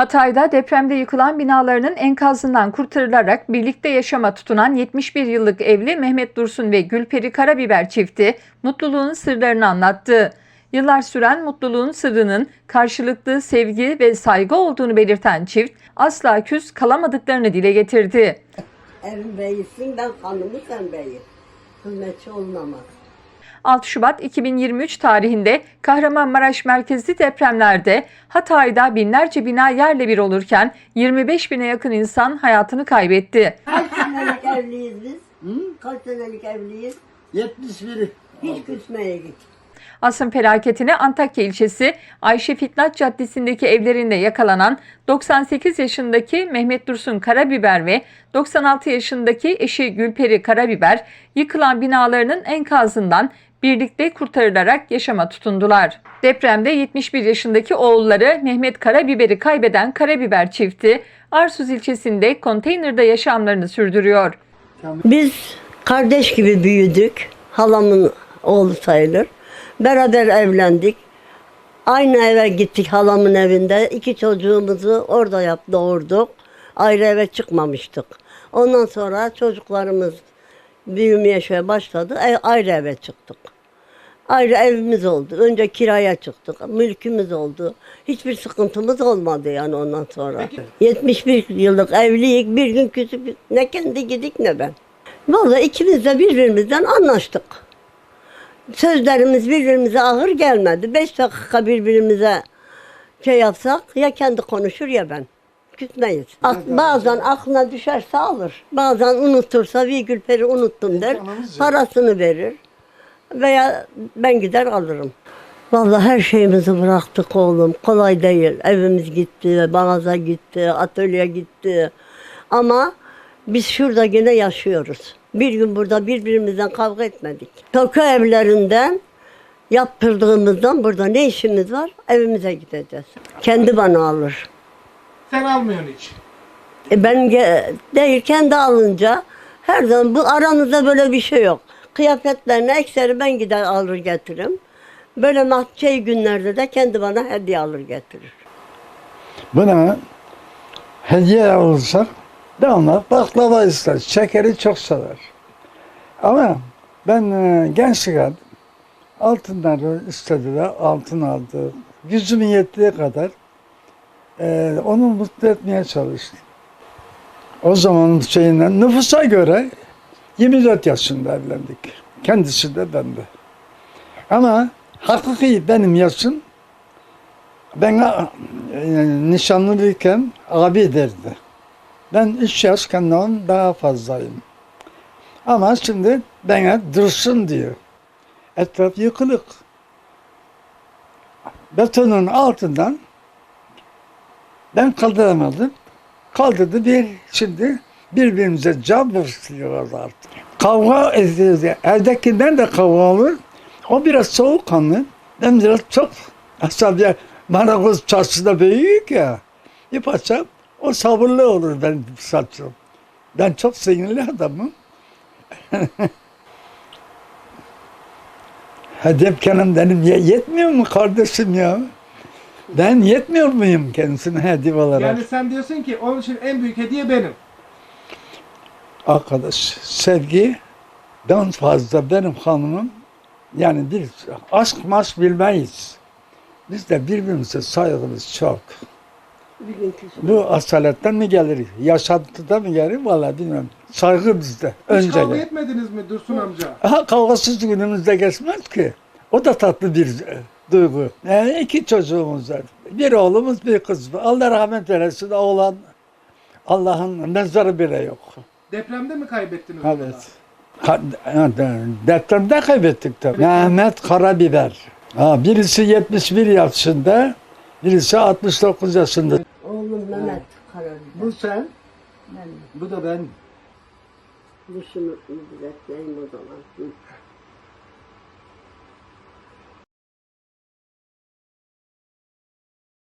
Hatay'da depremde yıkılan binalarının enkazından kurtarılarak birlikte yaşama tutunan 71 yıllık evli Mehmet Dursun ve Gülperi Karabiber çifti mutluluğun sırlarını anlattı. Yıllar süren mutluluğun sırrının karşılıklı sevgi ve saygı olduğunu belirten çift asla küs kalamadıklarını dile getirdi. Evin beyisin ben hanımı sen beyi. Hizmetçi olunamaz. 6 Şubat 2023 tarihinde Kahramanmaraş merkezli depremlerde Hatay'da binlerce bina yerle bir olurken 25 bine yakın insan hayatını kaybetti. Kaç senelik evliyiz biz? Kaç senelik evliyiz? 71. Hiç küsmeye git. Asım felaketine Antakya ilçesi Ayşe Fitnat Caddesi'ndeki evlerinde yakalanan 98 yaşındaki Mehmet Dursun Karabiber ve 96 yaşındaki eşi Gülperi Karabiber yıkılan binalarının enkazından birlikte kurtarılarak yaşama tutundular. Depremde 71 yaşındaki oğulları Mehmet Karabiber'i kaybeden Karabiber çifti Arsuz ilçesinde konteynerde yaşamlarını sürdürüyor. Biz kardeş gibi büyüdük. Halamın oğlu sayılır. Beraber evlendik. Aynı eve gittik halamın evinde. İki çocuğumuzu orada yap doğurduk. Ayrı eve çıkmamıştık. Ondan sonra çocuklarımız büyümeye şöyle başladı. Ev, ayrı eve çıktık. Ayrı evimiz oldu. Önce kiraya çıktık. Mülkümüz oldu. Hiçbir sıkıntımız olmadı yani ondan sonra. 71 yıllık evlilik bir gün küsüp ne kendi gidik ne ben. Vallahi ikimiz de birbirimizden anlaştık. Sözlerimiz birbirimize ağır gelmedi. Beş dakika birbirimize şey yapsak ya kendi konuşur ya ben. Küsmeyiz. Ak- bazen aklına düşerse alır. Bazen unutursa virgül peri unuttum der. Parasını verir. Veya ben gider alırım. Vallahi her şeyimizi bıraktık oğlum. Kolay değil. Evimiz gitti, mağaza gitti, atölye gitti. Ama biz şurada yine yaşıyoruz. Bir gün burada birbirimizden kavga etmedik. Toku evlerinden yaptırdığımızdan burada ne işimiz var? Evimize gideceğiz. Kendi bana alır. Sen almıyorsun hiç. E ben ge- değil kendi alınca her zaman bu aranızda böyle bir şey yok. Kıyafetlerini ekseri ben gider alır getiririm. Böyle şey günlerde de kendi bana hediye alır getirir. Buna hediye olursa devamlı baklava ister. Şekeri çok sever. Ama ben e, gençken altınları istediler, altın aldı. Gücümün yettiği kadar e, onu mutlu etmeye çalıştım. O zaman şeyinden nüfusa göre 24 yaşında evlendik. Kendisi de ben de. Ama hakiki benim yaşım ben e, nişanlıyken abi derdi. Ben üç yaş kendinden daha fazlayım. Ama şimdi bana dursun diyor. Etraf yıkılık. Betonun altından ben kaldıramadım. Kaldırdı bir şimdi birbirimize can vursuyoruz artık. Kavga ediyoruz. Evdekinden de kavga olur. O biraz soğukkanlı. Ben biraz çok asabi. Marangoz çarşıda büyük ya. Bir parça o sabırlı olur benim saçım. Ben çok sinirli adamım. Hedef kendim benim ye- yetmiyor mu kardeşim ya? Ben yetmiyor muyum kendisine hedef olarak? Yani sen diyorsun ki onun için en büyük hediye benim. Arkadaş sevgiden fazla benim hanımım yani bir aşk maş bilmeyiz. Biz de birbirimize saygımız çok. Bu asaletten mi gelir, yaşantıda mı gelir vallahi bilmiyorum. Saygı bizde Hiç kavga önce. etmediniz mi Dursun amca? Ha kavgasız günümüzde geçmez ki. O da tatlı bir e, duygu. Yani iki çocuğumuz var. Bir oğlumuz bir kız. Allah rahmet eylesin oğlan. Allah'ın mezarı bile yok. Depremde mi kaybettiniz? Evet. De- Depremde kaybettik tabii. Mehmet Karabiber. Ha, birisi 71 yaşında, birisi 69 yaşında. Oğlum Mehmet Karabiber. Bu sen, Ben bu da ben. bu şunu düzelteyim o zaman. Hı.